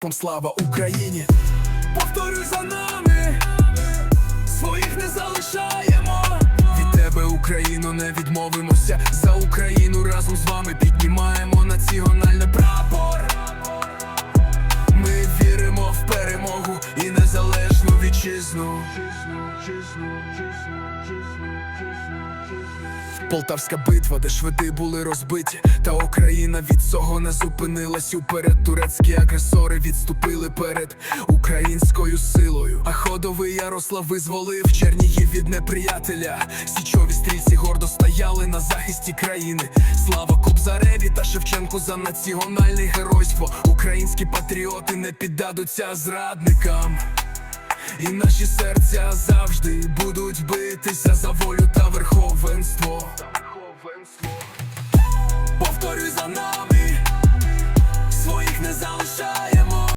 Пом слава Україні! Повторюй за нами, своїх не залишаємо. Від тебе, Україну, не відмовимося. За Україну разом з вами піднімаємо національний прапор. Вітчизну. Полтавська битва, де шведи були розбиті, та Україна від цього не зупинилась уперед. Турецькі агресори відступили перед українською силою. А ходовий Ярослав визволив Чернігів від неприятеля. Січові стрільці гордо стояли на захисті країни. Слава Кобзареві та Шевченку за національне геройство. Українські патріоти не піддадуться зрадникам. І наші серця завжди будуть битися за волю та верховенство. Повторюй за нами, своїх не залишає.